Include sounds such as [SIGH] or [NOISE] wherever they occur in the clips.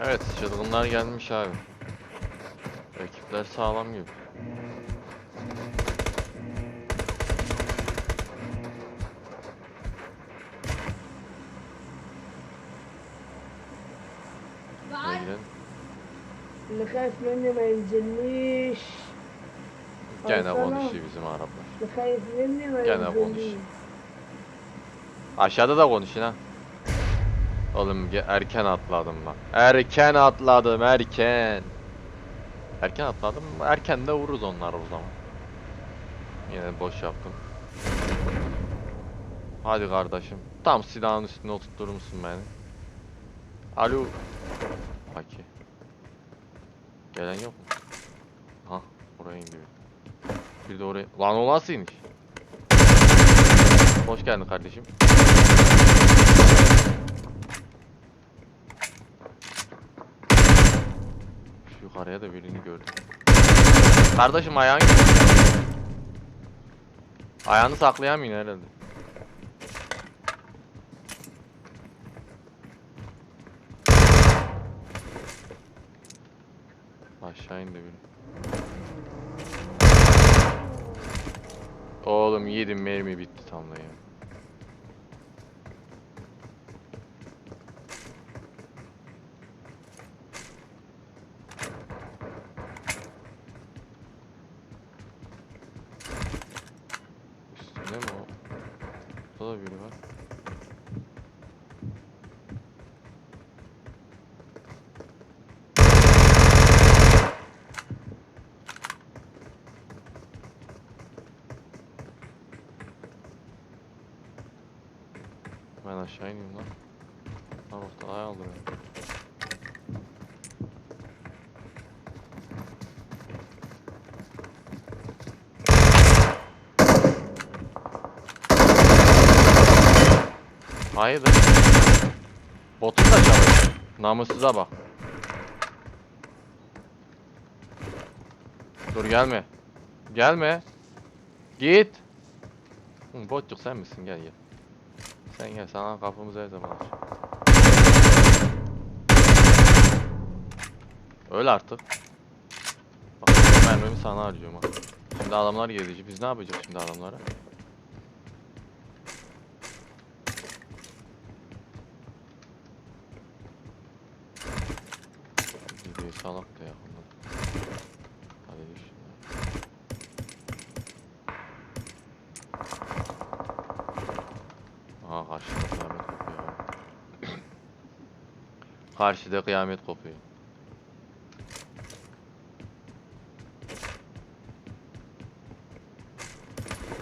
Evet çılgınlar gelmiş abi. Rakipler sağlam gibi. نخاف منه ما ينزلنيش Gene konuşuyor bizim Araplar. نخاف منه ما Gene ينزلنيش konuşuyor. Aşağıda da konuşun ha. Oğlum erken atladım lan. Erken atladım erken. Erken atladım. Erken de vururuz onlar o zaman. Yine boş yaptım. Hadi kardeşim. Tam silahın üstüne oturtur musun beni? Alo. Peki. Gelen yok mu? Ha, oraya indi bir. Bir de oraya. Lan o nasıl iniş? Hoş geldin kardeşim. Yukarıya da birini gördüm. Kardeşim ayağın Ayağını saklayamıyor herhalde. Aşağı indi biri. Oğlum yedim mermi bitti tam da ya. Üstünde mi o? Burada da biri var. Ben aşağı ineyim lan. Lan ortalığa aldı beni. Hayırdır? Botun da çalıyor. Namussuza bak. Dur gelme. Gelme. Git. Hı, Botçuk sen misin? Gel gel. Sen gel sana kapımız her zaman açık. Öl artık. Bak mermimi sana harcıyorum ha. Şimdi adamlar gelecek. Biz ne yapacağız şimdi adamlara? Videoyu salak da yakında. Hadi düş. Aha karşıda kıyamet kopuyor. abi. Karşıda kıyamet kopuyor.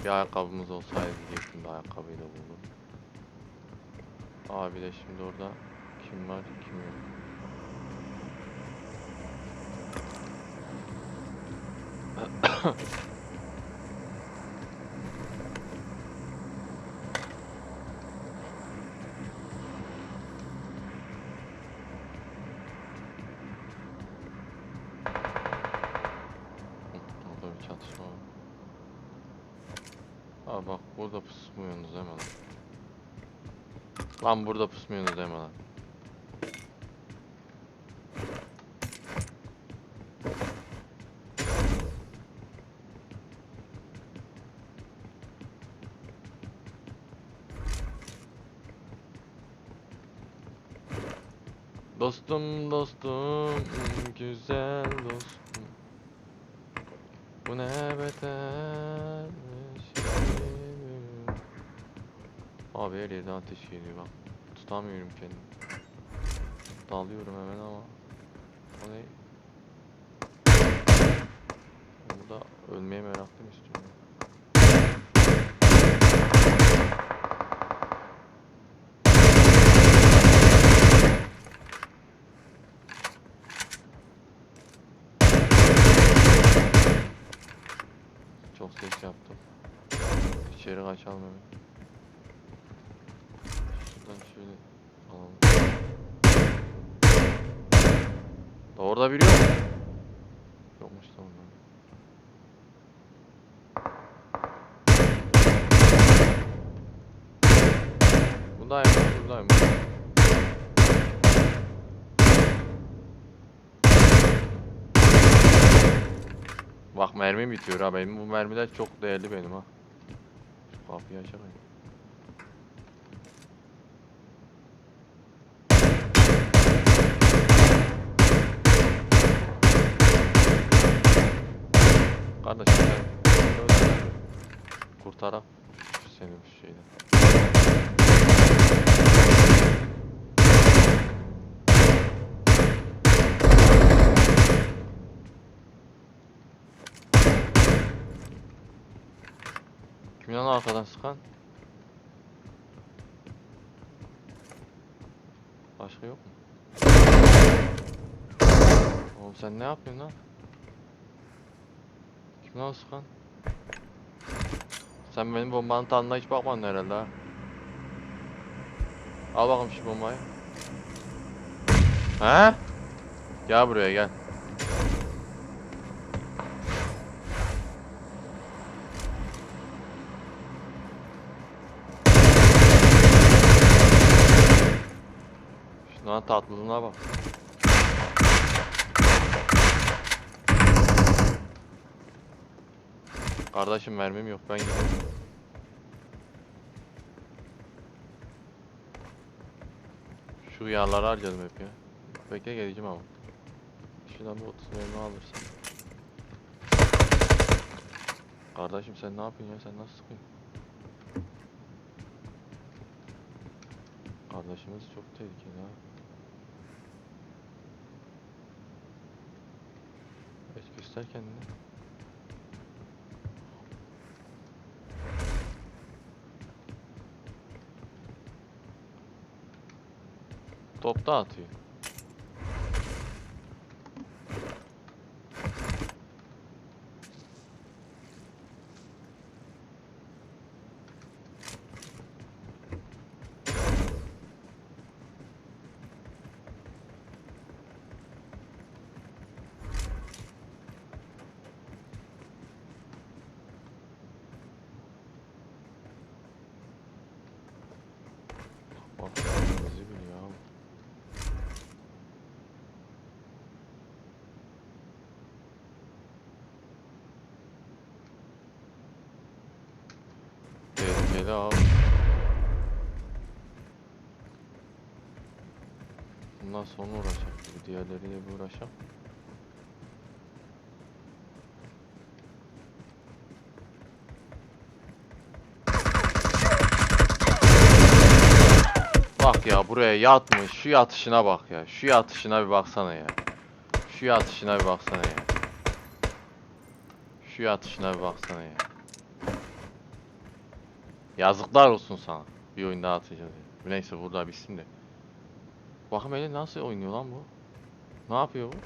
Bir ayakkabımız olsaydı diyecektim de ayakkabıyı da buldum. Abi de şimdi orada kim var kim yok. [CLEARS THROAT] Hı, Orada bir çatışma var. Aa bak burada pusmuyorsunuz hemen lan. Lan burada pusmuyorsunuz hemen lan. Dostum dostum güzel dostum Bu ne betermiş Abi her yerden ateş geliyor bak Tutamıyorum kendimi Dalıyorum hemen ama O ne? Burada ölmeye meraklıyım istiyorum Çok ses yaptım. İçeri kaçalım hemen. Ben şöyle alalım. Da orada biliyor musun? Yokmuş tamam. Buradayım, buradayım. Bak mermi bitiyor ha benim bu mermiler çok değerli benim ha. Kapıyı açamayın. Kardeşim sen kurtarak seni bu şeyden. Kim lan arkadan sıkan? Başka yok mu? Oğlum sen ne yapıyorsun lan? Kim lan sıkan? Sen benim bombanın tadına hiç bakmadın herhalde ha. Al bakalım şu bombayı. He? Gel buraya gel. Şuna tatlılığına bak. Kardeşim mermim yok ben gidiyorum. Şu yarları harcadım hep ya. Bekle geleceğim ama. Şuradan bir 30 mermi alırsam. Kardeşim sen ne yapıyorsun ya? Sen nasıl sıkıyorsun? Kardeşimiz çok tehlikeli ha. Evet göster kendini. Top da atıyor. Bak bizi biliyor abi. Abi. Bundan sonra uğraşacak. Diğerleriyle bir uğraşam. Bak ya buraya yatmış. Şu yatışına bak ya. Şu yatışına bir baksana ya. Şu yatışına bir baksana ya. Şu yatışına bir baksana ya. Yazıklar olsun sana. Bir oyun daha atacağız ya. Neyse burada bitsin de. Bakın hele nasıl oynuyor lan bu? Ne yapıyor bu?